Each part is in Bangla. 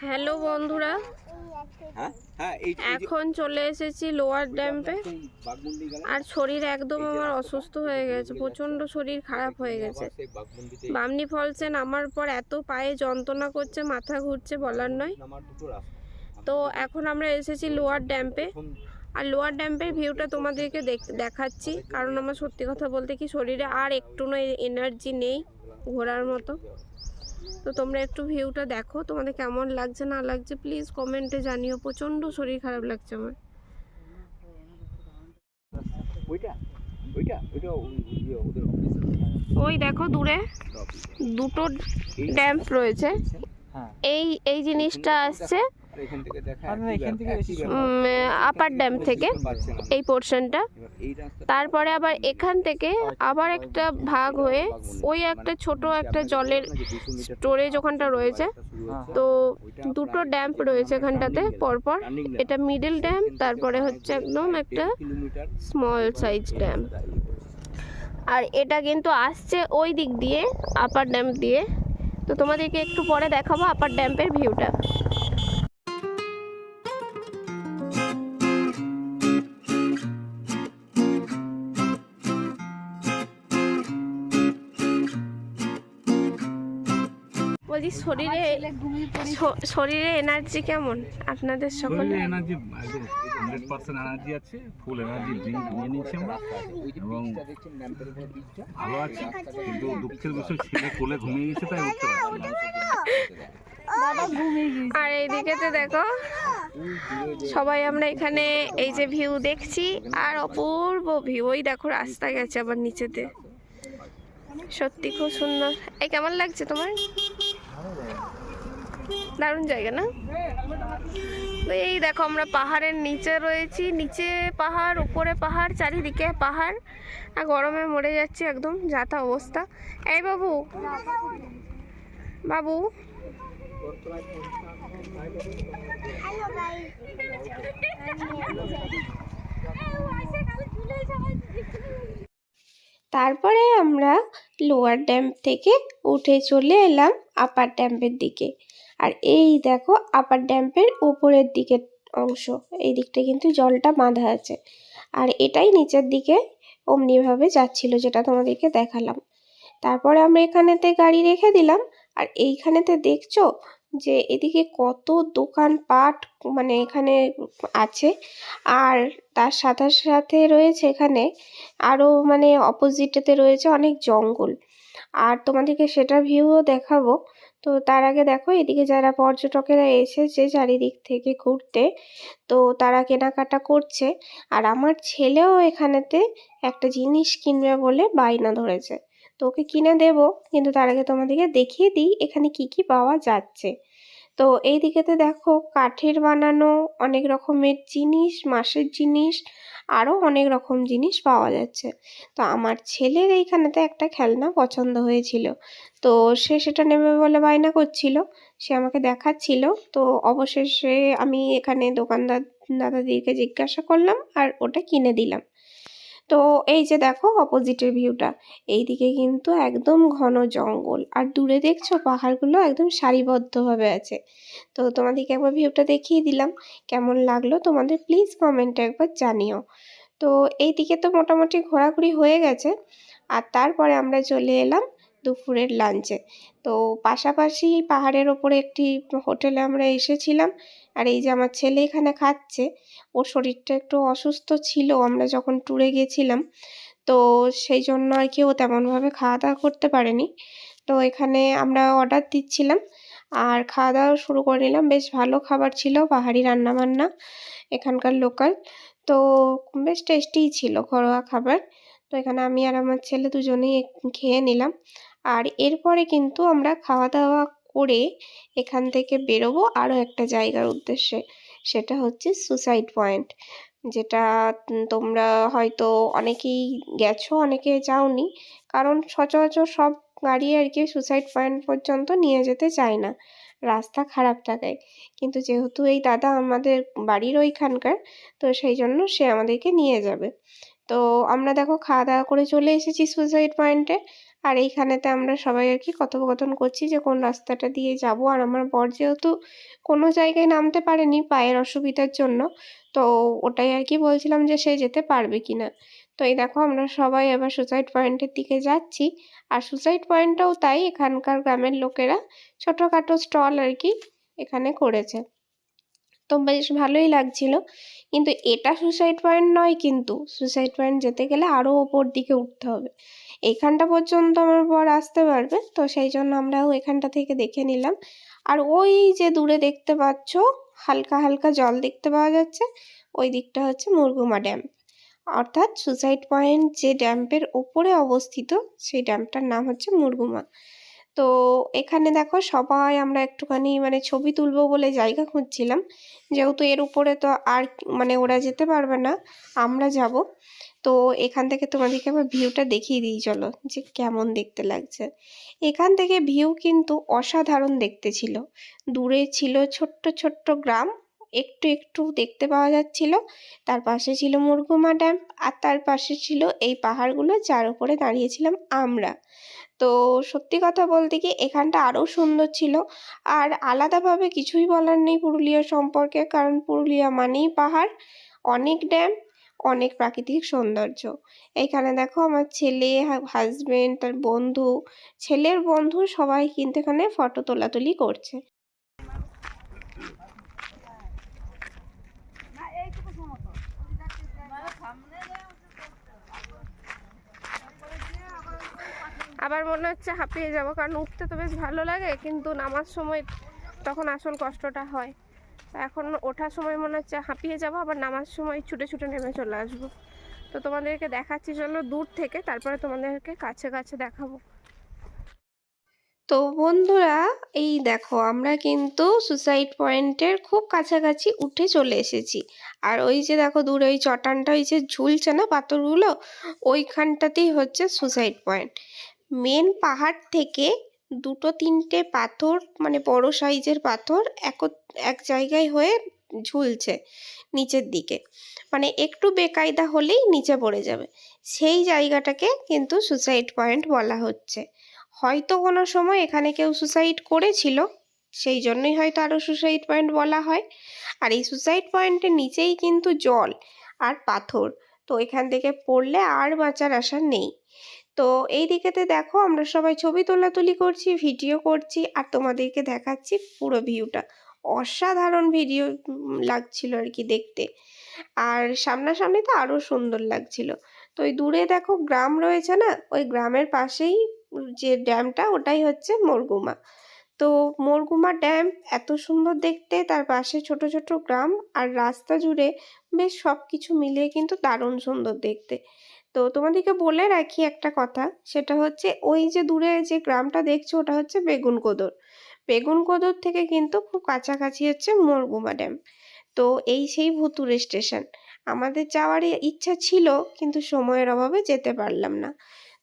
হ্যালো বন্ধুরা। হ্যাঁ হ্যাঁ এখন চলে এসেছি লোয়ার ড্যাম্পে আর শরীর একদম আমার অসুস্থ হয়ে গেছে প্রচণ্ড শরীর খারাপ হয়ে গেছে। বামনি ফলসে নামার পর এত পায়ে যন্ত্রণা করছে মাথা ঘুরছে বলার নয়। তো এখন আমরা এসেছি লোয়ার ড্যাম্পে আর লোয়ার ড্যাম্পের ভিউটা তোমাদেরকে দেখ- দেখাচ্ছি কারণ আমার সত্যি কথা বলতে কি শরীরে আর একটু এনার্জি নেই ঘোরার মতো। তো তোমরা একটু ভিউটা দেখো তোমাদের কেমন লাগছে না লাগছে প্লিজ কমেন্টে জানিও প্রচণ্ড শরীর খারাপ লাগছে আমার। ইয়ে ওদের অফিস ওই দেখো দূরে দুটো ড্যাম্প রয়েছে। হ্যাঁ। এই এই জিনিসটা আসছে এখান থেকে দেখা এখান থেকে আপার ড্যাম থেকে এই পোর্শনটা তারপরে আবার এখান থেকে আবার একটা ভাগ হয়ে ওই একটা ছোট একটা জলের স্টোরেজ ওখানটা রয়েছে। তো দুটো ড্যাম্প রয়েছে এখানটাতে পরপর। এটা মিডল ড্যাম তারপরে হচ্ছে একদম একটা স্মল সাইজ ড্যাম আর এটা কিন্তু আসছে ওই দিক দিয়ে আপার ড্যাম দিয়ে। তো তোমাদেরকে একটু পরে দেখাবো আপার ড্যাম্পের ভিউটা বলছি শরীরে শরীরে এনার্জি কেমন? আপনাদের সকলে এনার্জি একদম হান্ড্রেড পার্সেন্ট এনার্জি আছে ফুল এনার্জি ড্রিঙ্ক নিয়ে নিয়েছি আমরা। এবং ভালো আছি কিন্তু দুঃখের বিষয় ছেলে কোলে ঘুমিয়ে গেছে তাই উঠতে পারছি না। আর এইদিকে তো দেখো সবাই আমরা এখানে এই যে ভিউ দেখছি আর অপূর্ব ভিউ ওই দেখো রাস্তা গেছে আবার নিচেতে। সত্যি খুব সুন্দর। এই কেমন লাগছে তোমার? দারুণ জায়গা, না? তো এই দেখো, আমরা পাহাড়ের নিচে রয়েছি। নিচে পাহাড়, উপরে পাহাড়, চারিদিকে পাহাড়। আর গরমে মরে যাচ্ছে একদম যাতা অবস্থা। এই বাবু বাবু। তারপরে আমরা লোয়ার ড্যাম থেকে উঠে চলে এলাম আপার ড্যাম্পের দিকে। আর এই দেখো আপার ড্যাম্পের উপরের দিকের অংশ, এই দিকটা কিন্তু জলটা বাঁধা আছে। আর এটাই নিচের দিকে অমনিভাবে যাচ্ছিল যেটা তোমাদেরকে দেখালাম। তারপরে আমরা এখানেতে গাড়ি রেখে দিলাম। আর এইখানেতে দেখছ যে এদিকে কত দোকানপাট মানে এখানে আছে আর তার সাথে সাথে রয়েছে এখানে আরও মানে অপোজিটেতে রয়েছে অনেক জঙ্গল। আর তোমাদেরকে সেটা ভিউও দেখাবো। তো তার আগে দেখো, এদিকে যারা পর্যটকেরা এসেছে চারিদিক থেকে ঘুরতে, তো তারা কেনাকাটা করছে। আর আমার ছেলেও এখানেতে একটা জিনিস কিনবে বলে বায়না ধরেছে। তো ওকে কিনে দেবো, কিন্তু তার আগে তোমাদেরকে দেখিয়ে দিই এখানে কি কি পাওয়া যাচ্ছে। তো এই দিকেতে দেখো কাঠের বানানো, অনেক রকমের জিনিস, মাসের জিনিস, আরও অনেক রকম জিনিস পাওয়া যাচ্ছে। তো আমার ছেলের এইখানেতে একটা খেলনা পছন্দ হয়েছিল। তো সে সেটা নেবে বলে বায়না করছিল, সে আমাকে দেখাচ্ছিল। তো অবশেষে আমি এখানে দোকানদার দাদাদিকে জিজ্ঞাসা করলাম আর ওটা কিনে দিলাম। তো এই যে দেখো অপোজিটের ভিউটা এইদিকে কিন্তু একদম ঘন জঙ্গল। আর দূরে দেখছ পাহাড়গুলো একদম সারিবদ্ধভাবে আছে। তো তোমাদেরকে একবার ভিউটা দেখিয়ে দিলাম, কেমন লাগল তোমাদের প্লিজ কমেন্টে একবার জানিও। তো এই দিকে তো মোটামুটি ঘোরাঘুরি হয়ে গেছে, আর তারপরে আমরা চলে এলাম দুপুরের লাঞ্চে তো পাশাপাশি পাহাড়ের ওপরে একটি হোটেলে আমরা এসেছিলাম আর এই যে আমার ছেলে এখানে খাচ্ছে, ওর শরীরটা একটু অসুস্থ ছিল, আমরা যখন ট্যুরে গেছিলাম, তো সেই জন্য আর কি ও তেমনভাবে খাওয়া দাওয়া করতে পারেনি। তো এখানে আমরা অর্ডার দিচ্ছিলাম আর খাওয়া দাওয়া শুরু করে নিলাম, বেশ ভালো খাবার ছিল, পাহাড়ি রান্নাবান্না, এখানকার লোকাল তো বেশ টেস্টিই ছিল ঘরোয়া খাবার। তো এখানে আমি আর আমার ছেলে দুজনেই খেয়ে নিলাম। আর এরপরে কিন্তু আমরা খাওয়া দাওয়া করে এখান থেকে বেরোবো আরও একটা জায়গার উদ্দেশ্যে। সেটা হচ্ছে সুসাইড পয়েন্ট যেটা তোমরা হয়তো অনেকেই গেছো, অনেকে যাওনি। কারণ সচরাচর সব গাড়ি আর কি সুসাইড পয়েন্ট পর্যন্ত নিয়ে যেতে চায় না। রাস্তা খারাপ থাকায়। কিন্তু যেহেতু এই দাদা আমাদের বাড়ির ওইখানকার, তো সেই জন্য সে আমাদেরকে নিয়ে যাবে। তো আমরা দেখো খাওয়া দাওয়া করে চলে এসেছি সুসাইড পয়েন্টে। আর এইখানেতে আমরা সবাই আর কি কথোপকথন করছি যে কোন রাস্তাটা দিয়ে যাব। আর আমার বর যেহেতু কোনো জায়গায় নামতে পারেনি পায়ের অসুবিধার জন্য, তো ওটাই আর কি বলছিলাম যে সে যেতে পারবে কি না তো এই দেখো আমরা সবাই এবার সুসাইড পয়েন্টের দিকে যাচ্ছি। আর সুসাইড পয়েন্টটাও তাই এখানকার গ্রামের লোকেরা ছোটোখাটো স্টল আর কি এখানে করেছে। তো বেশ ভালোই লাগছিল। কিন্তু এটা সুসাইড পয়েন্ট নয় কিন্তু সুসাইড পয়েন্ট যেতে গেলে আরও ওপর দিকে উঠতে হবে। এখানটা পর্যন্ত আমার বর আসতে পারবে, তো সেই জন্য আমরাও এখানটা থেকে দেখে নিলাম। আর ওই যে দূরে দেখতে পাচ্ছ, হালকা হালকা জল দেখতে পাওয়া যাচ্ছে, ওই দিকটা হচ্ছে মুরগুমা ড্যাম অর্থাৎ সুসাইড পয়েন্ট যে ড্যাম্পের ওপরে অবস্থিত, সেই ড্যামটার নাম হচ্ছে মুরগুমা। তো এখানে দেখো সবাই আমরা একটুখানি মানে ছবি তুলবো বলে জায়গা খুঁজছিলাম। যেহেতু এর উপরে তো আর মানে ওরা যেতে পারবে না, আমরা যাব। তো এখান থেকে তোমাদেরকে আবার ভিউটা দেখিয়ে দিই, চলো, যে কেমন দেখতে লাগছে। এখান থেকে ভিউ কিন্তু অসাধারণ দেখতে ছিল। দূরে ছিল ছোট্ট ছোট্ট গ্রাম, একটু একটু দেখতে পাওয়া যাচ্ছিল। তার পাশে ছিল মুরগুমা ড্যাম, আর তার পাশে ছিল এই পাহাড়গুলো, যার উপরে দাঁড়িয়েছিলাম আমরা। তো সত্যি কথা বলতে কি এখানটা আরও সুন্দর ছিল। আর আলাদাভাবে কিছুই বলার নেই পুরুলিয়া সম্পর্কে, কারণ পুরুলিয়া মানেই পাহাড়, অনেক ড্যাম, অনেক প্রাকৃতিক সৌন্দর্য। এখানে দেখো আমার ছেলে হাজবেন্ড তার বন্ধু, ছেলের বন্ধু সবাই কিন্তু এখানে ফটো তোলাতুলি করছে। আবার মনে হচ্ছে হাঁপিয়ে যাব, কারণ উঠতে তো বেশ ভালো লাগে, কিন্তু নামার সময় তখন আসল কষ্টটা হয়। এখন ওঠার সময় মনে হচ্ছে হাঁপিয়ে যাব, আবার নামার সময় ছুটে ছুটে নেমে চলে আসব। তো তোমাদেরকে দেখাচ্ছি চলো দূর থেকে, তারপরে তোমাদেরকে কাছে কাছে দেখাবো। তো বন্ধুরা, এই দেখো, আমরা কিন্তু সুসাইড পয়েন্টের খুব কাছাকাছি উঠে চলে এসেছি। আর ওই যে দেখো, দূরে ওই চটানটা, ওই যে ঝুলছে না পাথরগুলো, ওইখানটাতেই হচ্ছে সুসাইড পয়েন্ট মেন পাহাড় থেকে দুটো তিনটে পাথর মানে বড় সাইজের পাথর এক এক জায়গায় হয়ে ঝুলছে নিচের দিকে। মানে একটু বেকায়দা হলেই নিচে পড়ে যাবে। সেই জায়গাটাকে কিন্তু সুসাইড পয়েন্ট বলা হচ্ছে। হয়তো কোনো সময় এখানে কেউ সুসাইড করেছিল, সেই জন্যই হয়তো আরও সুসাইড পয়েন্ট বলা হয়। আর এই সুসাইড পয়েন্টের নিচেই কিন্তু জল আর পাথর। তো এখান থেকে পড়লে আর বাঁচার আশা নেই। তো এই দিকেতে দেখো আমরা সবাই ছবি তোলাতুলি করছি, ভিডিও করছি আর তোমাদেরকে দেখাচ্ছি পুরো ভিউটা। অসাধারণ ভিডিও লাগছিল আর কি দেখতে। আর সামনাসামনি তো আরও সুন্দর লাগছিল। তো ওই দূরে দেখো গ্রাম রয়েছে না, ওই গ্রামের পাশেই যে ড্যামটা ওটাই হচ্ছে মরগুমা। তো মরগুমা ড্যাম এত সুন্দর দেখতে, তার পাশে ছোট ছোট গ্রাম আর রাস্তা জুড়ে বেশ সব কিছু মিলিয়ে কিন্তু দারুণ সুন্দর দেখতে। তো তোমাদেরকে বলে রাখি একটা কথা, সেটা হচ্ছে ওই যে দূরে যে গ্রামটা দেখছ ওটা হচ্ছে বেগুনকোদর বেগুনকোদর থেকে কিন্তু খুব কাছাকাছি হচ্ছে মরগুমা ড্যাম তো এই সেই ভুতুরে স্টেশন আমাদের যাওয়ার ইচ্ছা ছিল, কিন্তু সময়ের অভাবে যেতে পারলাম না।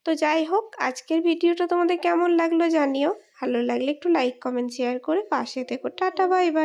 তো যাই হোক, আজকের ভিডিওটা তোমাদের কেমন লাগল জানিও। ভালো লাগলে একটু লাইক কমেন্ট শেয়ার করে পাশে থেকো। Tata bye bye